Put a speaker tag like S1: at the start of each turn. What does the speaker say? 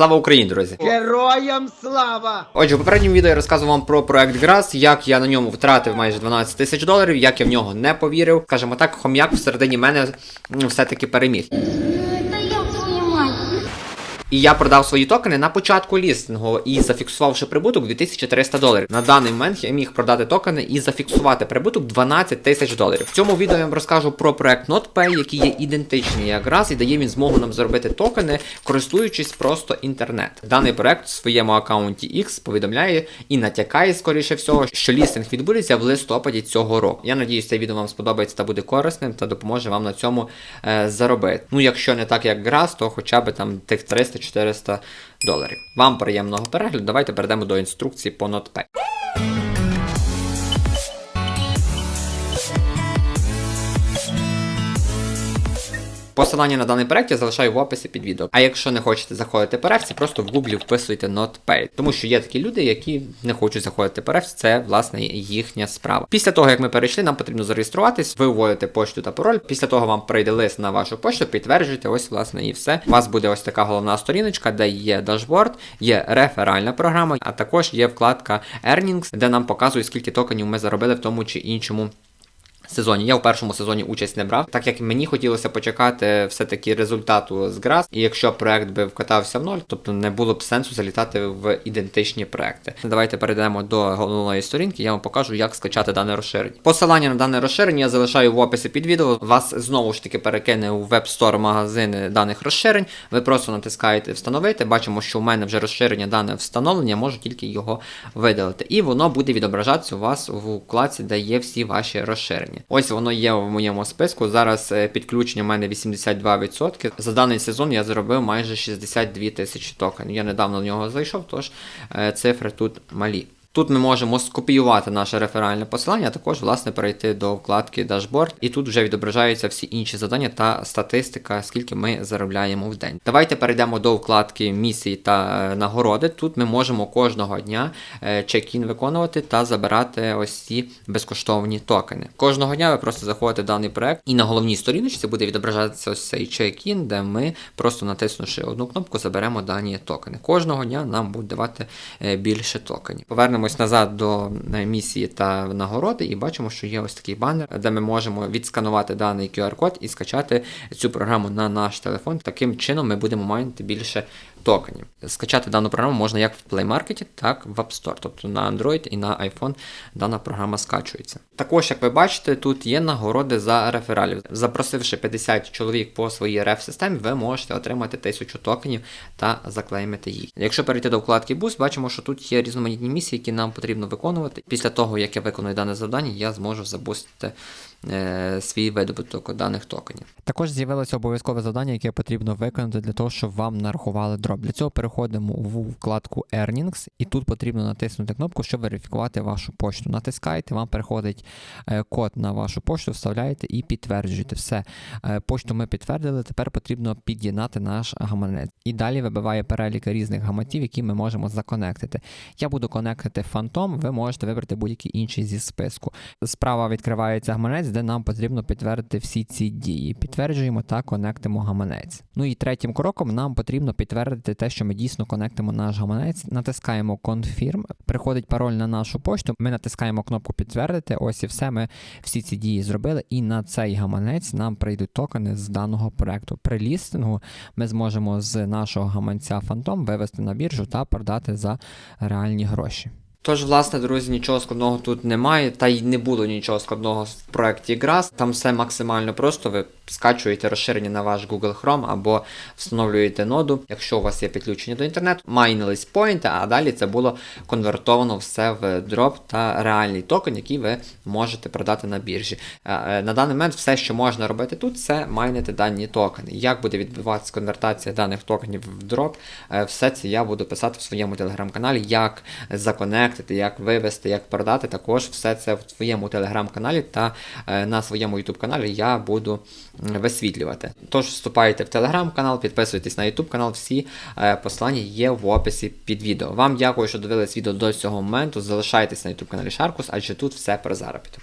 S1: Слава Україні, друзі!
S2: Героям слава!
S1: Отже, в попередньому відео я розказував вам про проект Грас, як я на ньому втратив майже 12 тисяч доларів, як я в нього не повірив. Скажімо так, хом'як всередині мене все-таки переміг. І я продав свої токени на початку лістингу і зафіксувавши прибуток 2300 доларів. На даний момент я міг продати токени і зафіксувати прибуток 12 тисяч доларів. В цьому відео я вам розкажу про проект NotPay, який є ідентичний як раз і дає він змогу нам заробити токени, користуючись просто інтернет. Даний проект в своєму аккаунті X повідомляє і натякає, скоріше всього, що лістинг відбудеться в листопаді цього року. Я надіюсь, це відео вам сподобається та буде корисним та допоможе вам на цьому е, заробити. Ну, якщо не так як Грас, то хоча б там тих 300-400 доларів. Вам приємного перегляду. Давайте перейдемо до інструкції по NotPay. Посилання на даний проект я залишаю в описі під відео. А якщо не хочете заходити по просто в гуглі вписуйте NotPay. Тому що є такі люди, які не хочуть заходити по це власне їхня справа. Після того, як ми перейшли, нам потрібно зареєструватись, ви вводите пошту та пароль. Після того вам прийде лист на вашу пошту, підтверджуєте, ось власне і все. У вас буде ось така головна сторіночка, де є дашборд, є реферальна програма, а також є вкладка Earnings, де нам показує, скільки токенів ми заробили в тому чи іншому сезоні. Я в першому сезоні участь не брав, так як мені хотілося почекати все-таки результату з Грас, і якщо проект би вкатався в ноль, тобто не було б сенсу залітати в ідентичні проекти. Давайте перейдемо до головної сторінки, я вам покажу, як скачати дане розширення. Посилання на дане розширення я залишаю в описі під відео. Вас знову ж таки перекине у веб-стор магазини даних розширень. Ви просто натискаєте встановити. Бачимо, що в мене вже розширення дане встановлення, можу тільки його видалити. І воно буде відображатися у вас в вкладці, де є всі ваші розширення. Ось воно є в моєму списку. Зараз е, підключення в мене 82%. За даний сезон я заробив майже 62 тисячі токенів. Я недавно в нього зайшов, тож е, цифри тут малі. Тут ми можемо скопіювати наше реферальне посилання, а також власне перейти до вкладки Dashboard, і тут вже відображаються всі інші завдання та статистика, скільки ми заробляємо в день. Давайте перейдемо до вкладки місії та е, нагороди. Тут ми можемо кожного дня е, чек-ін виконувати та забирати ось ці безкоштовні токени. Кожного дня ви просто заходите в даний проект, і на головній сторіночці буде відображатися ось цей чек-ін, де ми просто натиснувши одну кнопку, заберемо дані токени. Кожного дня нам буде давати е, більше токенів. Повернемось назад до е, місії та нагороди, і бачимо, що є ось такий банер, де ми можемо відсканувати даний QR-код і скачати цю програму на наш телефон. Таким чином ми будемо мати більше токенів. Скачати дану програму можна як в Play Market, так і в App Store. Тобто на Android і на iPhone дана програма скачується. Також, як ви бачите, тут є нагороди за рефералів. Запросивши 50 чоловік по своїй реф-системі, ви можете отримати 1000 токенів та заклеймити їх. Якщо перейти до вкладки Boost, бачимо, що тут є різноманітні місії, які нам потрібно виконувати. Після того, як я виконую дане завдання, я зможу забустити е, свій видобуток даних токенів.
S3: Також з'явилося обов'язкове завдання, яке потрібно виконати для того, щоб вам нарахували дроп. Для цього переходимо в вкладку Earnings, і тут потрібно натиснути кнопку, щоб верифікувати вашу пошту. Натискаєте, вам переходить е, код на вашу пошту, вставляєте і підтверджуєте. Все. Е, Пошту ми підтвердили, тепер потрібно під'єднати наш гаманець. І далі вибиває перелік різних гаманців, які ми можемо законектити. Я буду конектити Phantom, ви можете вибрати будь-який інший зі списку. Справа відкривається гаманець, де нам потрібно підтвердити всі ці дії. Підтверджуємо та конектимо гаманець. Ну і третім кроком нам потрібно підтвердити те, що ми дійсно конектимо наш гаманець. Натискаємо Confirm, приходить пароль на нашу пошту. Ми натискаємо кнопку підтвердити. Ось і все. Ми всі ці дії зробили. І на цей гаманець нам прийдуть токени з даного проекту. При лістингу ми зможемо з нашого гаманця Phantom вивести на біржу та продати за реальні гроші.
S1: Тож, власне, друзі, нічого складного тут немає, та й не було нічого складного в проєкті Grass. Там все максимально просто. Ви скачуєте розширення на ваш Google Chrome або встановлюєте ноду, якщо у вас є підключення до інтернету, майнились поінти, а далі це було конвертовано все в дроп та реальний токен, який ви можете продати на біржі. Е, е, На даний момент все, що можна робити тут, це майнити дані токени. Як буде відбуватися конвертація даних токенів в дроп, е, все це я буду писати в своєму телеграм-каналі, як законектити, як вивести, як продати. Також все це в своєму телеграм-каналі та е, на своєму ютуб каналі я буду висвітлювати. Тож вступайте в телеграм-канал, підписуйтесь на ютуб канал, всі е, послання є в описі під відео. Вам дякую, що дивились відео до цього моменту. Залишайтесь на ютуб каналі Шаркус, адже тут все про заробіток.